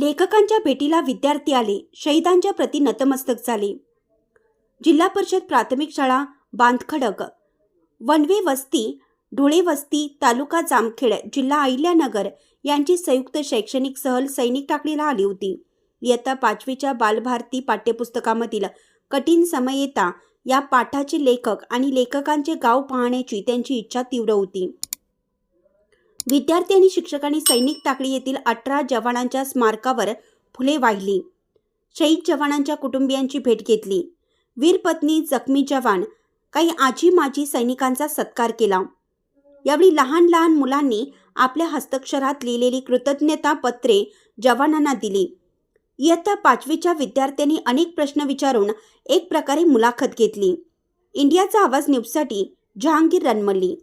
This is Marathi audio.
लेखकांच्या भेटीला विद्यार्थी आले शहीदांच्या प्रती नतमस्तक झाले. जिल्हा परिषद प्राथमिक शाळा बांधखडक. वनवे वस्ती ढोळे वस्ती तालुका जामखेड जिल्हा अहिल्यानगर यांची संयुक्त शैक्षणिक सहल सैनिक टाकळीला आली होती. इयत्ता पाचवीच्या बालभारती पाठ्यपुस्तकामधील कठीण समयेता या पाठाचे लेखक आणि लेखकांचे गाव पाहण्याची त्यांची इच्छा तीव्र होती. विद्यार्थी आणि शिक्षकांनी सैनिक टाकळी येथील अठरा जवानांच्या स्मारकावर फुले वाहिली. शहीद जवानांच्या कुटुंबियांची भेट घेतली. वीरपत्नी जखमी जवान काही आजी माजी सैनिकांचा सत्कार केला. यावेळी लहान लहान मुलांनी आपल्या हस्तक्षरात लिहिलेली कृतज्ञता पत्रे जवानांना दिली. इयत्ता पाचवीच्या विद्यार्थ्यांनी अनेक प्रश्न विचारून एक प्रकारे मुलाखत घेतली. इंडियाचा आवाज न्यूजसाठी जहांगीर रनमल्ली.